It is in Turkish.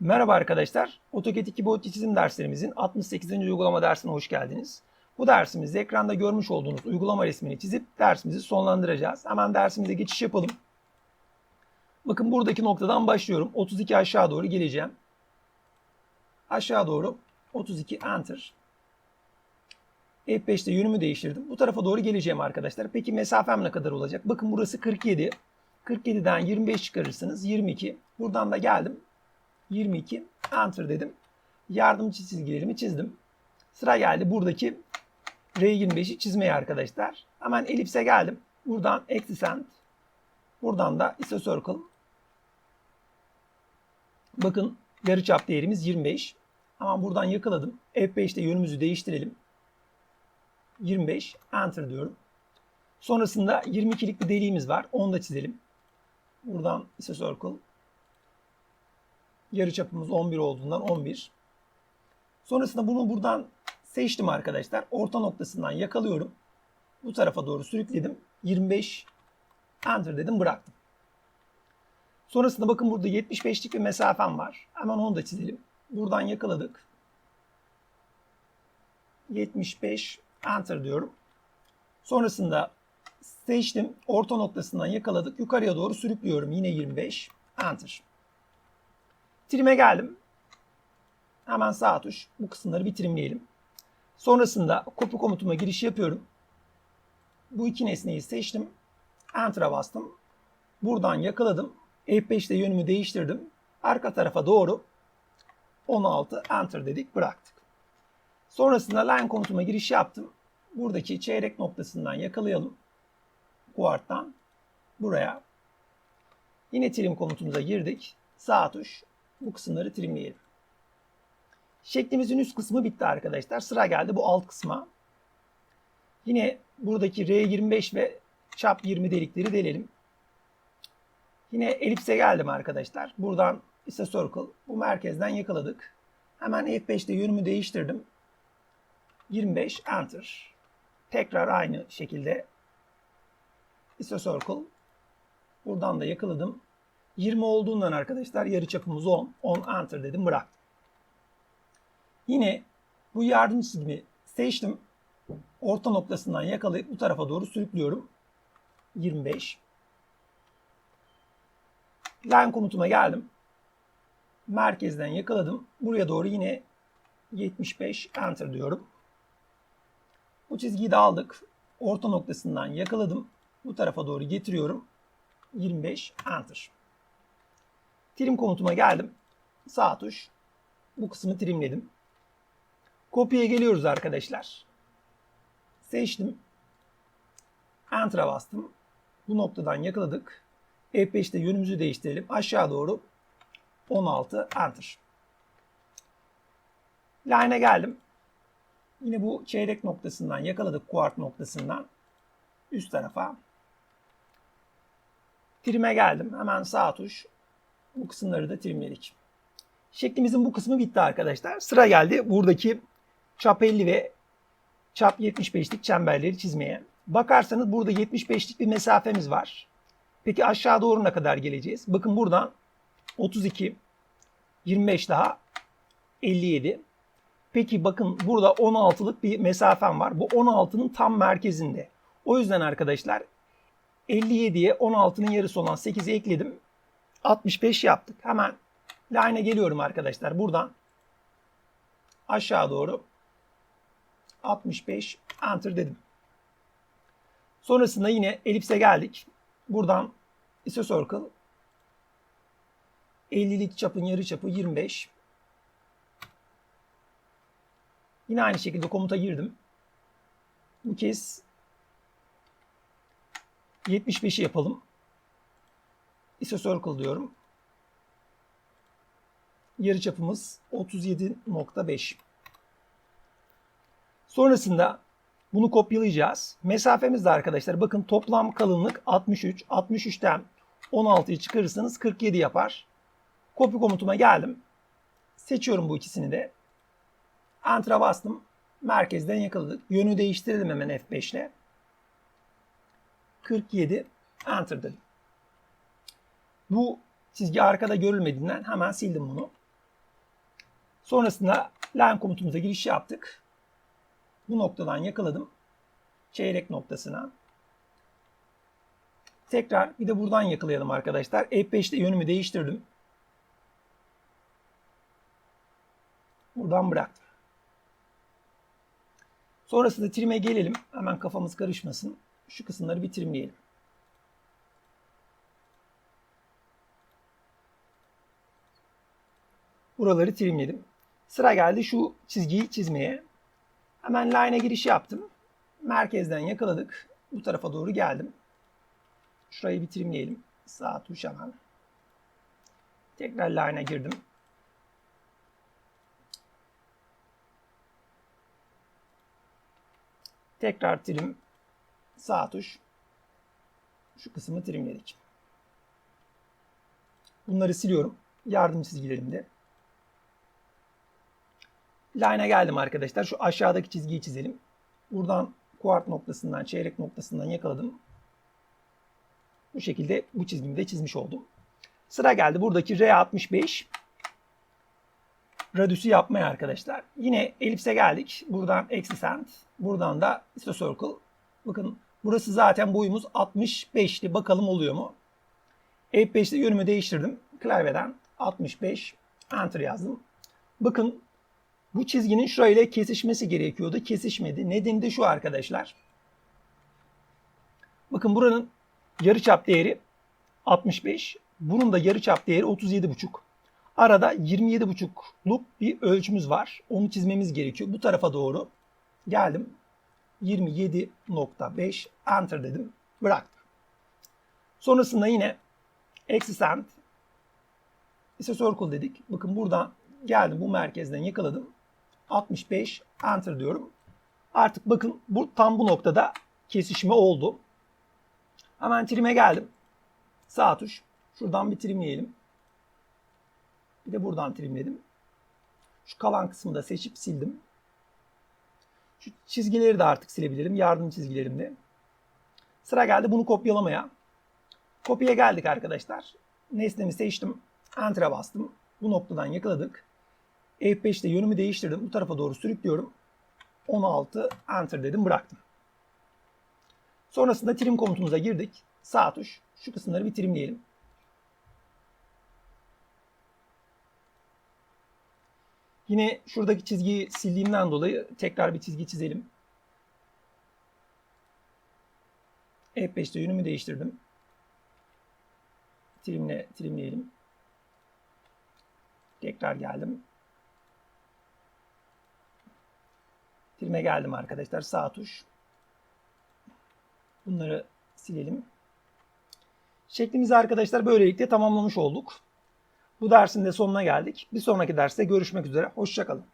Merhaba arkadaşlar. AutoCAD 2 boyutlu çizim derslerimizin 68. uygulama dersine hoş geldiniz. Bu dersimizde ekranda görmüş olduğunuz uygulama resmini çizip dersimizi sonlandıracağız. Hemen dersimize geçiş yapalım. Bakın buradaki noktadan başlıyorum. 32 aşağı doğru geleceğim. Aşağı doğru 32 Enter. F5'te yönümü değiştirdim. Bu tarafa doğru geleceğim arkadaşlar. Peki mesafem ne kadar olacak? Bakın burası 47. 47'den 25 çıkarırsınız. 22. Buradan da geldim. 22 enter dedim. Yardımcı çizgilerimi çizdim. Sıra geldi buradaki R25'i çizmeye arkadaşlar. Hemen elipse geldim. Buradan extend. Buradan da isocircle. Bakın yarıçap değerimiz 25. Ama buradan yakaladım. F5'te yönümüzü değiştirelim. 25 enter diyorum. Sonrasında 22'lik bir deliğimiz var. Onu da çizelim. Buradan isocircle Yarı çapımız 11 olduğundan 11. Sonrasında bunu buradan seçtim arkadaşlar. Orta noktasından yakalıyorum. Bu tarafa doğru sürükledim. 25 enter dedim bıraktım. Sonrasında bakın burada 75'lik bir mesafem var. Hemen onu da çizelim. Buradan yakaladık. 75 enter diyorum. Sonrasında seçtim. Orta noktasından yakaladık. Yukarıya doğru sürüklüyorum. Yine 25 enter. Trim'e geldim. Hemen sağ tuş. Bu kısımları bir trimleyelim. Sonrasında kopya komutuma giriş yapıyorum. Bu iki nesneyi seçtim. Enter'a bastım. Buradan yakaladım. F5'te yönümü değiştirdim. Arka tarafa doğru 16 Enter dedik bıraktık. Sonrasında line komutuma giriş yaptım. Buradaki çeyrek noktasından yakalayalım. Kuarttan buraya. Yine trim komutumuza girdik. Sağ tuş bu kısımları trimleyelim. Şeklimizin üst kısmı bitti arkadaşlar. Sıra geldi bu alt kısma. Yine buradaki R25 ve çap 20 delikleri delelim. Yine elipse geldim arkadaşlar. Buradan ise circle. Bu merkezden yakaladık. Hemen F5'te yönümü değiştirdim. 25 enter. Tekrar aynı şekilde ise circle. Buradan da yakaladım. 20 olduğundan arkadaşlar yarı çapımız 10. 10 enter dedim bıraktım. Yine bu yardım çizgimi seçtim. Orta noktasından yakalayıp bu tarafa doğru sürüklüyorum. 25. Line komutuma geldim. Merkezden yakaladım. Buraya doğru yine 75 enter diyorum. Bu çizgiyi de aldık. Orta noktasından yakaladım. Bu tarafa doğru getiriyorum. 25 enter. Trim komutuma geldim. Sağ tuş. Bu kısmı trimledim. Kopyaya geliyoruz arkadaşlar. Seçtim. Enter'a bastım. Bu noktadan yakaladık. F5'te yönümüzü değiştirelim. Aşağı doğru 16 Enter. Line'e geldim. Yine bu çeyrek noktasından yakaladık kuart noktasından üst tarafa. Trim'e geldim. Hemen sağ tuş. Bu kısımları da trimledik. Şeklimizin bu kısmı bitti arkadaşlar. Sıra geldi buradaki çap 50 ve çap 75'lik çemberleri çizmeye. Bakarsanız burada 75'lik bir mesafemiz var. Peki aşağı doğru ne kadar geleceğiz? Bakın buradan 32, 25 daha 57. Peki bakın burada 16'lık bir mesafem var. Bu 16'nın tam merkezinde. O yüzden arkadaşlar 57'ye 16'nın yarısı olan 8'i ekledim. 65 yaptık. Hemen line'e geliyorum arkadaşlar. Buradan aşağı doğru 65 enter dedim. Sonrasında yine elipse geldik. Buradan isocircle 50'lik çapın yarı çapı 25. Yine aynı şekilde komuta girdim. Bu kez 75'i yapalım. Isocircle diyorum. Yarı çapımız 37.5. Sonrasında bunu kopyalayacağız. Mesafemiz de arkadaşlar bakın toplam kalınlık 63. 63'ten 16'yı çıkarırsanız 47 yapar. Kopya komutuma geldim. Seçiyorum bu ikisini de. Enter'a bastım. Merkezden yakaladık. Yönü değiştirelim hemen F5 ile. 47 Enter dedim. Bu çizgi arkada görülmediğinden hemen sildim bunu. Sonrasında line komutumuza giriş yaptık. Bu noktadan yakaladım. Çeyrek noktasına. Tekrar bir de buradan yakalayalım arkadaşlar. F5'te yönümü değiştirdim. Buradan bıraktım. Sonrasında trim'e gelelim. Hemen kafamız karışmasın. Şu kısımları bir trimleyelim. Buraları trimledim. Sıra geldi şu çizgiyi çizmeye. Hemen line'e giriş yaptım. Merkezden yakaladık. Bu tarafa doğru geldim. Şurayı bir trimleyelim. Sağ tuş hemen. Tekrar line'a girdim. Tekrar trim. Sağ tuş. Şu kısmı trimledik. Bunları siliyorum. Yardım çizgilerimde. Line'a geldim arkadaşlar. Şu aşağıdaki çizgiyi çizelim. Buradan kuart noktasından, çeyrek noktasından yakaladım. Bu şekilde bu çizgimi de çizmiş oldum. Sıra geldi buradaki R65 radüsü yapmaya arkadaşlar. Yine elipse geldik. Buradan eksi cent. Buradan da isocircle. Bakın burası zaten boyumuz 65'ti. Bakalım oluyor mu? F5'te yönümü değiştirdim. Klavyeden 65 enter yazdım. Bakın bu çizginin şurayla kesişmesi gerekiyordu. Kesişmedi. Nedeni de şu arkadaşlar. Bakın buranın yarıçap değeri 65. Bunun da yarıçap değeri 37,5. Arada 27,5'luk bir ölçümüz var. Onu çizmemiz gerekiyor. Bu tarafa doğru geldim. 27.5 enter dedim. Bıraktım. Sonrasında yine eksi cent ise circle dedik. Bakın buradan geldim bu merkezden yakaladım. 65 enter diyorum. Artık bakın bu tam bu noktada kesişme oldu. Hemen trim'e geldim. Sağ tuş. Şuradan bir trimleyelim. Bir de buradan trimledim. Şu kalan kısmı da seçip sildim. Şu çizgileri de artık silebilirim. Yardım çizgilerimde. Sıra geldi bunu kopyalamaya. Kopya geldik arkadaşlar. Nesnemi seçtim. Enter'a bastım. Bu noktadan yakaladık. F5'te yönümü değiştirdim. Bu tarafa doğru sürüklüyorum. 16 Enter dedim bıraktım. Sonrasında trim komutumuza girdik. Sağ tuş. Şu kısımları bir trimleyelim. Yine şuradaki çizgiyi sildiğimden dolayı tekrar bir çizgi çizelim. F5'te yönümü değiştirdim. Trimle trimleyelim. Tekrar geldim. Trim'e geldim arkadaşlar. Sağ tuş. Bunları silelim. Şeklimizi arkadaşlar böylelikle tamamlamış olduk. Bu dersin de sonuna geldik. Bir sonraki derste görüşmek üzere. Hoşçakalın.